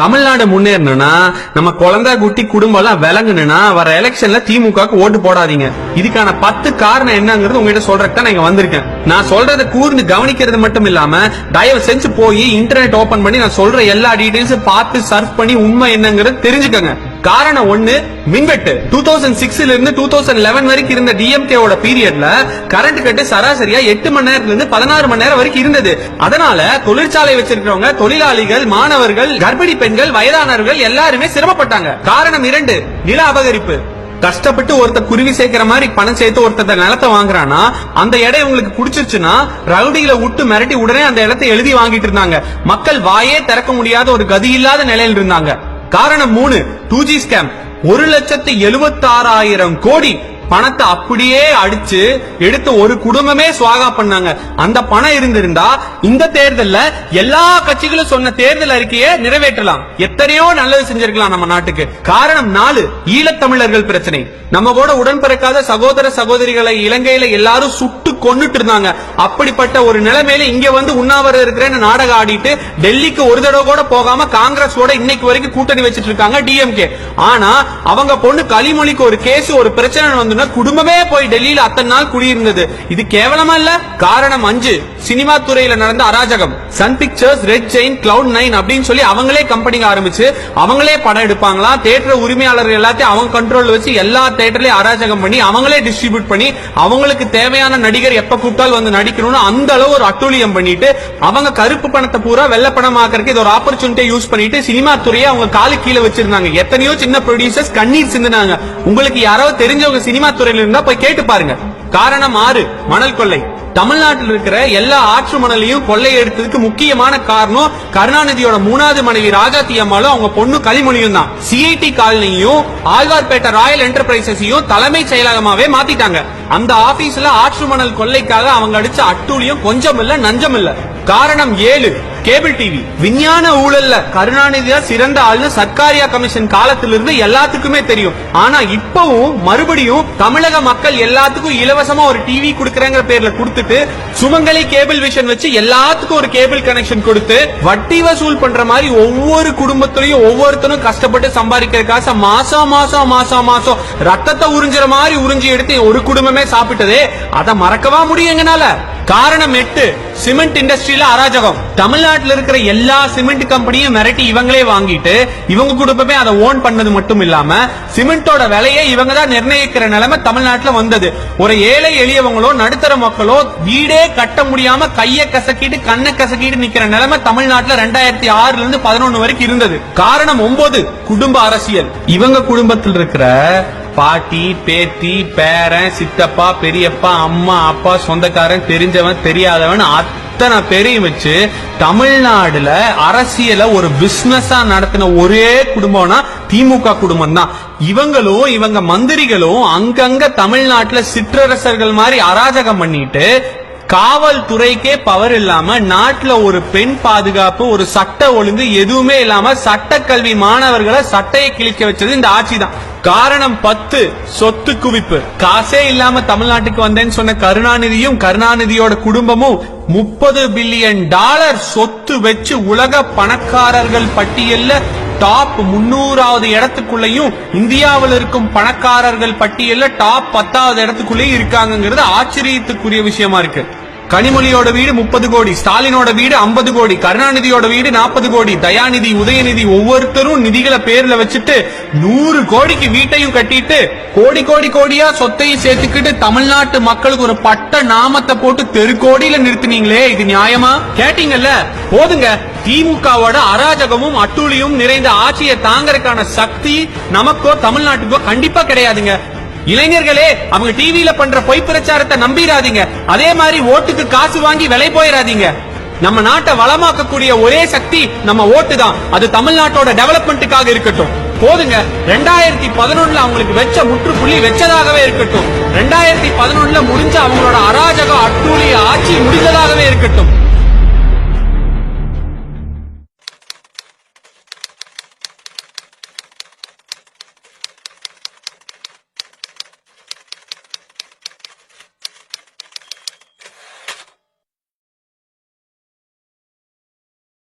தமிழ்நாடு முன்னேறணும்னா நம்ம குழந்தை குட்டி குடும்பம் எல்லாம் விளங்கணும்னா வர எலெக்ஷன்ல திமுகவுக்கு ஓட்டு போடாதீங்க. இதுக்கான பத்து காரணம் என்னங்கிறது உங்ககிட்ட சொல்றதுக்கு தான் நான் இங்க வந்திருக்கேன். நான் சொல்றத கூர்ந்து கவனிக்கிறது மட்டும் இல்லாம தயவு செஞ்சு போய் இன்டர்நெட் ஓபன் பண்ணி நான் சொல்ற எல்லா டீடைல்ஸும் பார்த்து சர்ச் பண்ணி உண்மை என்னங்கிறது தெரிஞ்சுக்கங்க. காரணம் ஒண்ணு மின்வெட்டு. டூ தௌசண்ட் சிக்ஸ்ல இருந்து டூ தௌசண்ட் லெவன் வரைக்கும் இருந்த டிஎம்கே ஓட பீரியட்ல கரண்ட் கட்டு சராசரியா எட்டு மணி நேரத்துல இருந்து பதினாறு மணி நேரம் வரைக்கும் இருந்தது. அதனால தொழிற்சாலை வச்சிருக்கிறவங்க தொழிலாளிகள் மாணவர்கள் கர்ப்பிணி பெண்கள் வயதானவர்கள் எல்லாருமே சிரமப்பட்டாங்க. காரணம் இரண்டு நில அபகரிப்பு. கஷ்டப்பட்டு ஒருத்த குருவி சேர்க்கிற மாதிரி பணம் சேர்த்து ஒருத்தர் நிலத்தை வாங்குறானா அந்த இடம் உங்களுக்கு பிடிச்சிருச்சுன்னா ரவுடிகளை விட்டு மிரட்டி உடனே அந்த இடத்தை எழுதி வாங்கிட்டு இருந்தாங்க. மக்கள் வாயே திறக்க முடியாத ஒரு கதி இல்லாத நிலையில் இருந்தாங்க. காரணம் மூணு டூ ஜி ஸ்கேம் ஒரு லட்சத்து எழுபத்தாறாயிரம் கோடி பணத்தை அப்படியே அடிச்சு எடுத்து ஒரு குடும்பமே சுவாகா பண்ணாங்க. அந்த பணம் இருந்திருந்தா இந்த தேர்தல்ல எல்லா கட்சிகளும் சொன்ன தேர்தல் அறிக்கையை நிறைவேற்றலாம். எத்தனையோ நல்லது செஞ்சிருக்கலாம் நம்ம நாட்டுக்கு. காரணம் நாலு ஈழத்தமிழர்கள் பிரச்சனை. நம்ம கூட உடன் பிறக்காத சகோதர சகோதரிகளை இலங்கையில எல்லாரும் சுட்டு கொண்டுட்டு இருந்தாங்க. அப்படிப்பட்ட ஒரு நிலைமையில இங்க வந்து உண்ணாவிரதம் இருக்கிறேன்னு நாடகம் ஆடிட்டு டெல்லிக்கு ஒரு தடவை கூட போகாம காங்கிரஸ் இன்னைக்கு வரைக்கும் கூட்டணி வச்சிட்டு இருக்காங்க டிஎம்கே ஆனா அவங்க பொண்ணு களிமொழிக்கு ஒரு கேஸ் ஒரு பிரச்சனை வந்துன்னா குடும்பமே போய் டெல்லியில அத்தனை நாள் குடியிருந்தது. இது கேவலமா இல்ல? காரணம் அஞ்சு. சினிமா துறையில நடந்த அராஜகம். Sun Pictures Red Giant Cloud Nine அப்படின்னு சொல்லி அவங்களே கம்பெனிங்க ஆரம்பிச்சு அவங்களே படம் எடுப்பாங்களா? தேட்டர் உரிமையாளர் எல்லாத்தையும் அவங்க கண்ட்ரோல் வச்சு எல்லா தேட்டர்லயும் அராஜகம் பண்ணி அவங்களே டிஸ்ட்ரிபியூட் பண்ணி அவங்களுக்கு தேவையான நடிகர் எப்ப கூப்பிட்டாலும் வந்து நடிக்கணும்னு அந்த அளவு ஒரு அட்டூழியம் பண்ணிட்டு அவங்க கருப்பு பணத்தை பூரா வெள்ளை பணம் ஆக்கிறதுக்கு இது ஒரு ஆப்பர்ச்சுனிட்டியை யூஸ் பண்ணிட்டு சினிமா துறையை அவங்க காலு கீழே வச்சிருந்தாங்க. எத்தனையோ சின்ன ப்ரொடியூசர்ஸ் கண்ணீர் சிந்தினாங்க. உங்களுக்கு யாராவது தெரிஞ்சவங்க சினிமா துறையில இருந்தா போய் கேட்டு பாருங்க. காரணம் ஆறு மணல் கொள்ளை. தமிழ்நாட்டில் இருக்கிற எல்லா ஆற்று மணலையும் கொள்ளையெடுத்ததுக்கு முக்கியமான காரணம் கருணாநிதியோட மூணாவது மனைவி ராஜாத்தி அம்மாலும் அவங்க பொண்ணு களிமொழியும் தான். சிஐடி காலனியும் ஆழ்வார்பேட்டை ராயல் என்டர்பிரைசஸையும் தலைமை செயலகமாவே மாத்திட்டாங்க. அந்த ஆபீஸ்ல ஆற்று மணல் கொள்ளைக்காக அவங்க அடிச்ச அட்டூழியம் கொஞ்சம் இல்ல நஞ்சம் இல்ல காரணம் ஏழு. Cable TV. விஞ்ஞான ஊழல்ல கருணாநிதியா சிறந்த ஆள்னு சர்க்காரியா கமிஷன் காலத்திலிருந்து எல்லாத்துக்குமே தெரியும். ஆனா இப்பவும் மறுபடியும் தமிழக மக்கள் எல்லாத்துக்கும் இலவசமா ஒரு டிவி கொடுக்கறங்கிற பேர்ல கொடுத்துட்டு சுமங்கலி கேபிள் விஷன் வச்சு எல்லாத்துக்கும் ஒரு கேபிள் கனெக்ஷன் கொடுத்து வட்டி வசூல் பண்ற மாதிரி ஒவ்வொரு குடும்பத்திலையும் ஒவ்வொருத்தரும் கஷ்டப்பட்டு சம்பாதிக்கிற காசை மாசம் மாசம் மாசம் மாசம் ரத்தத்தை உறிஞ்சுற மாதிரி உறிஞ்சி எடுத்து ஒரு குடும்பமே சாப்பிட்டதே அதை மறக்கவா முடியும் எங்கனால காரணம் எட்டு சிமெண்ட் இண்டஸ்ட்ரியில அராஜகம். தமிழ்நாட்டில் இருக்கிற எல்லா சிமெண்ட் கம்பெனியும் மிரட்டி இவங்களே வாங்கிட்டு இவங்க குடும்பமே அதை ஓன் பண்ணது மட்டும் இல்லாம சிமெண்டோட விலையை இவங்க தான் நிர்ணயிக்கிற நிலைமை தமிழ்நாட்டுல வந்தது. ஒரு ஏழை எளியவங்களோ நடுத்தர மக்களோ வீடே கட்ட முடியாம கைய கசக்கிட்டு கண்ணை கசக்கிட்டு நிக்கிற நிலைமை தமிழ்நாட்டுல ரெண்டாயிரத்தி ஆறுல இருந்து பதினொன்னு வரைக்கும் இருந்தது. காரணம் ஒன்பது குடும்ப அரசியல். இவங்க குடும்பத்தில் இருக்கிற பாட்டி பேத்தி பேரன் சித்தப்பா பெரியப்பா அம்மா அப்பா சொந்தக்காரன் தெரிஞ்சவன் தெரியாதவன் அத்தனை பேரையும் வச்சு தமிழ்நாடுல அரசியல ஒரு பிசினஸா நடத்தின ஒரே குடும்பம்னா திமுக குடும்பம் தான் இவங்களும் இவங்க மந்திரிகளும் அங்கங்க தமிழ்நாட்டுல சிற்றரசர்கள் மாதிரி அராஜகம் பண்ணிட்டு காவல்துறைக்கே பவர் இல்லாம நாட்டுல ஒரு பெண் பாதுகாப்பு ஒரு சட்ட ஒழுங்கு எதுவுமே இல்லாம சட்டக்கல்வி மாணவர்களை சட்டையை கிழிக்க வச்சது இந்த ஆட்சி தான் காரணம் பத்து சொத்து குவிப்பு. காசே இல்லாம தமிழ்நாட்டுக்கு வந்தேன்னு சொன்ன கருணாநிதியும் கருணாநிதியோட குடும்பமும் முப்பது பில்லியன் டாலர் சொத்து வச்சு உலக பணக்காரர்கள் பட்டியல்ல டாப் முன்னூறாவது இடத்துக்குள்ளேயும் இந்தியாவில் இருக்கும் பணக்காரர்கள் பட்டியல்ல டாப் பத்தாவது இடத்துக்குள்ளேயும் இருக்காங்கிறது ஆச்சரியத்துக்குரிய விஷயமா இருக்கு. கனிமொழியோட வீடு முப்பது கோடி ஸ்டாலினோட வீடு ஐம்பது கோடி கருணாநிதியோட வீடு நாற்பது கோடி தயாநிதி உதயநிதி ஒவ்வொருத்தரும் நிதிகளை பேர்ல வச்சுட்டு நூறு கோடிக்கு வீட்டையும் கட்டிட்டு கோடி கோடி கோடியா சொத்தையும் சேர்த்துக்கிட்டு தமிழ்நாட்டு மக்களுக்கு ஒரு பட்ட நாமத்தை போட்டு தெருக்கோடியில நிறுத்தினீங்களே இது நியாயமா? கேட்டீங்கல்ல? போதுங்க. திமுகவோட அராஜகமும் அட்டூழியும் நிறைந்த ஆட்சியை தாங்கறதுக்கான சக்தி நமக்கோ தமிழ்நாட்டுக்கோ கண்டிப்பா கிடையாதுங்க. இளைஞர்களே அவங்க டிவியில பண்ற பொய் பிரச்சாரத்தை நம்பிராதீங்க அதே மாதிரி ஓட்டுக்கு காசு வாங்கி விலை போயிடாதீங்க. நம்ம நாட்டை வளமாக்கக்கூடிய ஒரே சக்தி நம்ம ஓட்டு தான். அது தமிழ்நாட்டோட டெவலப்மெண்ட்டுக்காக இருக்கட்டும். போதுங்க. ரெண்டாயிரத்தி பதினொன்னுல அவங்களுக்கு வெச்ச முற்றுப்புள்ளி வெச்சதாகவே இருக்கட்டும். ரெண்டாயிரத்தி பதினொன்னுல முடிஞ்ச அவங்களோட அராஜக அட்டூழிய ஆட்சி முடிந்ததாகவே